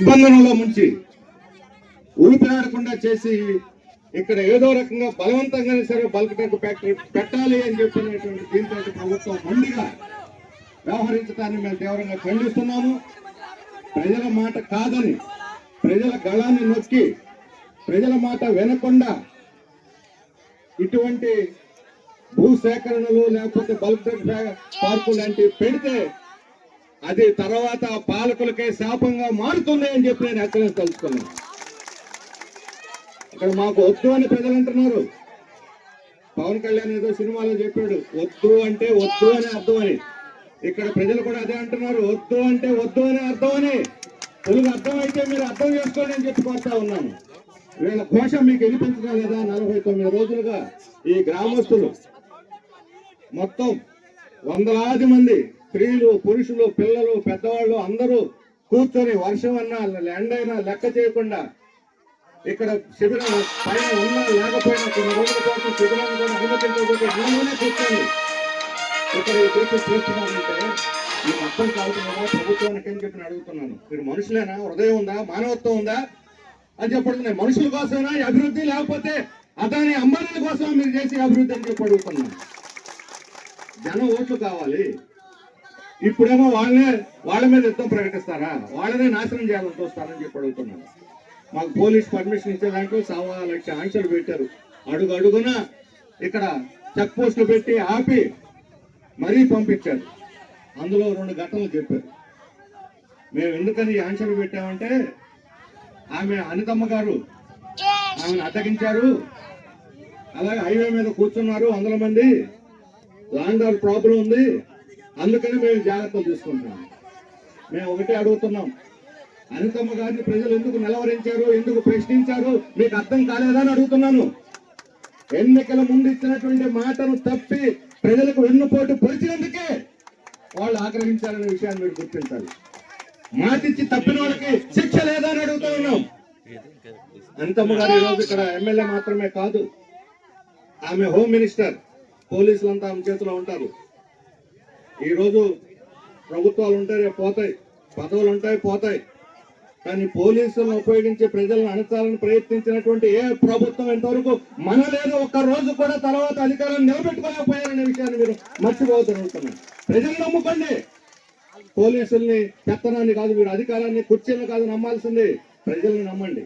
దిగ్బంధనంలో ముంచి ఊపిరాడకుండా చేసి ఇక్కడ ఏదో రకంగా బలవంతంగా సరే బల్క్ ట్యాంక్ ఫ్యాక్టరీ పెట్టాలి అని చెప్పినటువంటి దీంతో ప్రభుత్వం మొండిగా వ్యవహరించడాన్ని మేము తీవ్రంగా ఖండిస్తున్నాము. ప్రజల మాట కాదని ప్రజల గళాన్ని నొక్కి ప్రజల మాట వినకుండా ఇటువంటి భూ సేకరణలు లేకపోతే బల్క్ ట్యాంక్ పార్కు లాంటివి పెడితే అది తర్వాత పాలకులకే శాపంగా మారుతుంది అని చెప్పి నేను ఎక్కడ తెలుసుకున్నాను. ఇక్కడ మాకు వద్దు అని ప్రజలు అంటున్నారు. పవన్ కళ్యాణ్ ఏదో సినిమాలో చెప్పాడు వద్దు అంటే వద్దు అని అర్థం అని. ఇక్కడ ప్రజలు కూడా అదే అంటున్నారు వద్దు అంటే వద్దు అని అర్థం అని. తెలుగు అర్థమైతే మీరు అర్థం చేసుకోండి అని చెప్పి కోరుతా ఉన్నాను. వీళ్ళ ఘోష మీకు వినిపించడం లేదా నలభై తొమ్మిది రోజులుగా ఈ గ్రామస్తులు మొత్తం వందలాది మంది స్త్రీలు పురుషులు పిల్లలు పెద్దవాళ్ళు అందరూ కూర్చొని వర్షం అన్నా ఎండ అయినా లెక్క చేయకుండా ఇక్కడ శిబిరం పైన ఉన్నా లేకపోయినా కొన్ని రోజుల పాటు శిబిరాన్ని కూడా అనుమతించకపోతే ఇంట్లోనే కూర్చొని ఇక్కడ ఈ తీర్పు చేస్తున్నారంటే మీకు అర్థం కావుతున్నారా ప్రభుత్వానికి అని చెప్పి అడుగుతున్నాను. మీరు మనుషులేనా? హృదయం ఉందా? మానవత్వం ఉందా? అని చెప్పడుతున్నాయి మనుషుల కోసమేనా? అభివృద్ధి? లేకపోతే అతని అంబానీల కోసం మీరు చేసే అభివృద్ధి అని చెప్పి అడుగుతున్నాను. జనం ఓట్లు కావాలి. ఇప్పుడేమో వాళ్ళనే వాళ్ళ మీద యుద్ధం ప్రకటిస్తారా? వాళ్ళనే నాశనం చేయాలని చూస్తారని చెప్పి అడుగుతున్నాను మాకు పోలీస్ పర్మిషన్ ఇచ్చే దాంట్లో సవా లక్ష ఆంక్షలు పెట్టారు. అడుగు అడుగున ఇక్కడ చెక్ పోస్టులు పెట్టి ఆపి మరీ పంపించారు. అందులో రెండు ఘటనలు చెప్పారు. మేము ఎందుకని ఈ ఆంక్షలు పెట్టామంటే ఆమె అనితమ్మ గారు ఆమెను అడ్డగించారు. అలాగే హైవే మీద కూర్చున్నారు వందల మంది. లాండ్ ఆర్డర్ ప్రాబ్లం ఉంది. అందుకని మేము జాగ్రత్తలు తీసుకుంటున్నాం. మేము ఒకటే అడుగుతున్నాం. అనితమ్మ గారిని ప్రజలు ఎందుకు నిలవరించారు? ఎందుకు ప్రశ్నించారు? మీకు అర్థం కాలేదా అని అడుగుతున్నాను. ఎన్నికల ముందు ఇచ్చినటువంటి మాటను తప్పి ప్రజలకు వెన్నుపోటు పొడిచినందుకే వాళ్ళు ఆగ్రహించారనే విషయాన్ని మీరు గుర్తించాలి. మాటిచ్చి తప్పిన వాళ్ళకి శిక్ష లేదా అని అడుగుతా ఉన్నాం. అనితమ్మ గారు ఈరోజు రోజు ఇక్కడ ఎమ్మెల్యే మాత్రమే కాదు. ఆమె హోమ్ మినిస్టర్. పోలీసులంతా ఆమె చేతిలో ఉంటారు. ఈరోజు ప్రభుత్వాలు ఉంటాయి రేపు పోతాయి. పదవులు ఉంటాయి పోతాయి. కానీ పోలీసులను ఉపయోగించి ప్రజలను అణచాలని ప్రయత్నించినటువంటి ఏ ప్రభుత్వం ఇంతవరకు మన లేదు ఒక్క రోజు కూడా తర్వాత అధికారాన్ని నిలబెట్టుకోలేకపోయారనే విషయాన్ని మీరు మర్చిపోతున్నాను ప్రజలు నమ్ముకోండి. పోలీసుల్ని పెత్తనాన్ని కాదు మీరు అధికారాన్ని కుర్చీలను కాదు నమ్మాల్సింది ప్రజల్ని నమ్మండి.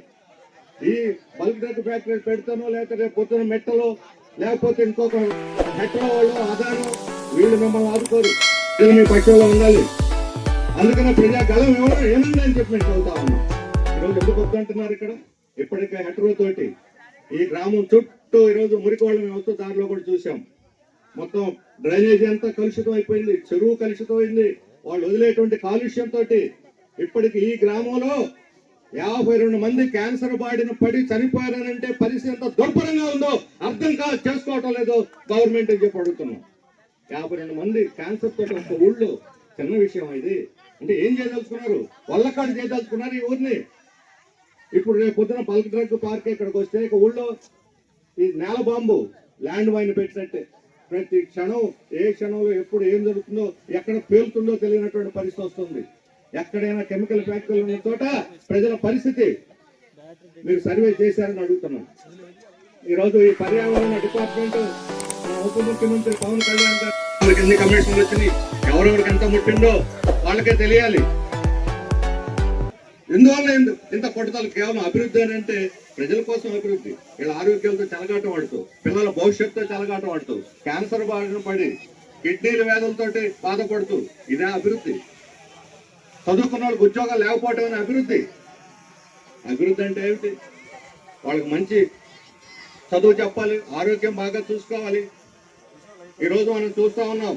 ఈ బల్క్ డ్రగ్ ఫ్యాక్టరీ పెడతానో లేకపోతే పొద్దున మెట్టలో లేకపోతే ఇంకొక మెట్రో వాళ్ళు ఆధారం వీళ్ళు మిమ్మల్ని ఆదుకోరు. వీళ్ళు మీ పక్షంలో ఉండాలి. అందుకనే ప్రజా గలం ఎవరు ఏముంది అని చెప్పి మేము చదువుతా ఉన్నాం. ఈరోజు ఎందుకు వద్దంటున్నారు ఇక్కడ? ఇప్పటికే హెట్రో తోటి ఈ గ్రామం చుట్టూ ఈరోజు మురికోళ్ళ మేము వస్తూ దారిలో కూడా చూసాం మొత్తం డ్రైనేజీ అంతా కలుషితం అయిపోయింది చెరువు కలుషితం అయింది. వాళ్ళు వదిలేటువంటి కాలుష్యంతో ఇప్పటికి ఈ గ్రామంలో యాభై రెండు మంది క్యాన్సర్ బాడిన పడి చనిపోయారనంటే పరిస్థితి ఎంత దుర్భరంగా ఉందో అర్థం కా చేసుకోవటం లేదో గవర్నమెంట్ అని చెప్పి అడుగుతున్నాం. యాభై రెండు మంది క్యాన్సర్ తోటి ఒక ఊళ్ళో చిన్న విషయం ఇది. అంటే ఏం చేయదలుచుకున్నారు? వల్లకాడు చేయదలుచుకున్నారు ఈ ఊరిని. ఇప్పుడు రేపు పొద్దున బల్క్ డ్రగ్ పార్క్ ఇక్కడికి వస్తే ఇక ఊళ్ళో ఈ నేల బాంబు ల్యాండ్ మైన్ పెట్టినట్టే. ప్రతి క్షణం ఏ క్షణంలో ఎప్పుడు ఏం జరుగుతుందో ఎక్కడ పేలుతుందో తెలియనటువంటి పరిస్థితి వస్తుంది. ఎక్కడైనా కెమికల్ ఫ్యాక్టరీలు ఉన్న చోట ప్రజల పరిస్థితి. మీరు సర్వే చేశారని అడుగుతున్నాను. ఈరోజు ఈ పర్యావరణ డిపార్ట్మెంట్ ఉప ముఖ్యమంత్రి పవన్ కళ్యాణ్ గారు వాళ్ళకి ఎన్ని కమిషన్లు వచ్చినాయి? ఎవరెవరికి ఎంత ముట్టిందో వాళ్ళకే తెలియాలి. ఎందువల్ల ఇంత- ఇంత కేవలం అభివృద్ధి అని అంటే ప్రజల కోసం అభివృద్ధి. వీళ్ళ ఆరోగ్యంతో చెలగాటం ఆడుతూ పిల్లల భవిష్యత్తుతో చెలగాటం ఆడుతూ క్యాన్సర్ బారిన పడి కిడ్నీల వ్యాధులతో బాధపడుతూ ఇదే అభివృద్ధి. చదువుకున్న వాళ్ళకి ఉద్యోగాలు లేకపోవటం అనే అభివృద్ధి. అభివృద్ధి అంటే ఏమిటి? వాళ్ళకి మంచి చదువు చెప్పాలి ఆరోగ్యం బాగా చూసుకోవాలి ఈరోజు మనం చూస్తూ ఉన్నాం.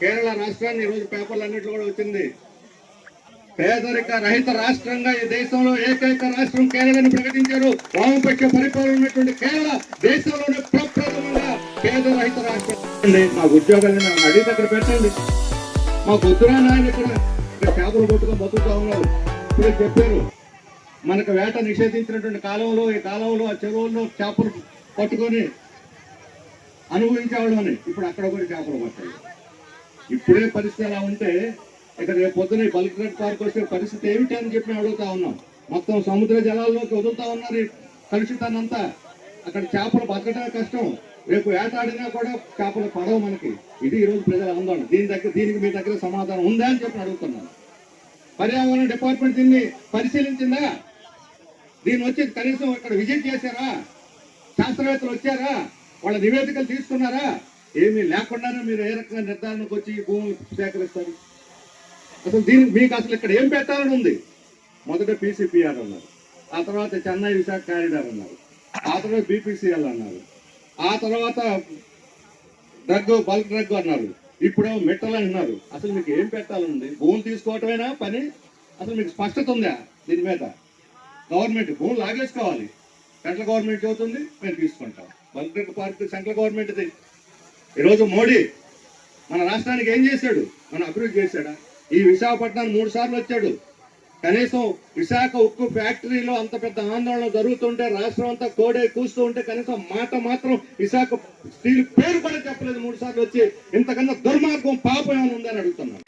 కేరళ రాష్ట్రాన్ని ఈరోజు పేపర్లన్నింటిలో కూడా వచ్చింది. పేదరిక రహిత రాష్ట్రంగా ఈ దేశంలో ఏకైక రాష్ట్రం కేరళని ప్రకటించారు. వామపక్ష పరిపాలన ఉన్నటువంటి కేరళ దేశంలోనే ప్రప్రథమంగా పేద రహిత రాష్ట్రం. మాకు ఉద్యోగాలు అడిగి దగ్గర అక్కడ పెట్టండి. మాకు వద్దురా నాయన ఇక్కడ చేపలు కొట్టుకొని బతుకుతా ఉన్నారు. ఇప్పుడే చెప్పారు. మనకు వేట నిషేధించినటువంటి కాలంలో ఈ కాలంలో ఆ చెరువుల్లో చేపలు పట్టుకొని అనుభవించేవాడు అని ఇప్పుడు అక్కడ కూడా చేపలు పట్టాయి ఇప్పుడే పరిస్థితి అలా ఉంటే ఇక్కడ రేపు పొద్దున బల్క్ రెడ్ పార్క్ వస్తే పరిస్థితి ఏమిటి అని చెప్పి అడుగుతా ఉన్నాం. మొత్తం సముద్ర జలాల్లోకి వదులుతా ఉన్నారు కలుషితానంతా అక్కడ చేపలు బతకటమే కష్టం. రేపు ఏటాడినా కూడా చేపలు పడవు మనకి. ఇది ఈరోజు ప్రజల ఆందోళన. దీని దగ్గర దీనికి మీ దగ్గర సమాధానం ఉందా అని చెప్పి అడుగుతున్నాను. పర్యావరణ డిపార్ట్మెంట్ దీన్ని పరిశీలించిందా? దీన్ని వచ్చి కనీసం ఇక్కడ విజిట్ చేశారా? శాస్త్రవేత్తలు వచ్చారా? వాళ్ళ నివేదికలు తీసుకున్నారా? ఏమీ లేకుండానే మీరు ఏ రకంగా నిర్ధారణకు వచ్చి ఈ భూములు సేకరిస్తారు? అసలు దీనికి మీకు అసలు ఇక్కడ ఏం పెట్టాలని ఉంది? మొదట పీసీపీఆర్ అన్నారు. ఆ తర్వాత చెన్నై విశాఖ కారిడార్ అన్నారు. ఆ తర్వాత బీపీసీఎల్ అన్నారు. ఆ తర్వాత డ్రగ్ బల్క్ డ్రగ్ అన్నారు. ఇప్పుడు మెట్టలు అంటున్నారు అసలు మీకు ఏం పెట్టాలని భూమి తీసుకోవటమేనా పని? అసలు మీకు స్పష్టత ఉందా దీని మీద? గవర్నమెంట్ భూములు లాగేసుకోవాలి సెంట్రల్ గవర్నమెంట్ చెబుతుంది మేము తీసుకుంటాం. బల్క్ పార్క్ సెంట్రల్ గవర్నమెంట్ది. ఈరోజు మోడీ మన రాష్ట్రానికి ఏం చేశాడు? మన అభివృద్ధి చేశాడా? ఈ విశాఖపట్నానికి మూడు సార్లు వచ్చాడు. కనీసం విశాఖ ఉక్కు ఫ్యాక్టరీలో అంత పెద్ద ఆందోళన జరుగుతుంటే రాష్ట్రం అంతా కోడే కూస్తూ ఉంటే కనీసం మాట మాత్రం విశాఖ స్టీల్ పేరు కూడా చెప్పలేదు మూడు సార్లు వచ్చి. ఇంతకన్నా దుర్మార్గం పాపం ఏమైనా ఉందని అడుగుతున్నాను.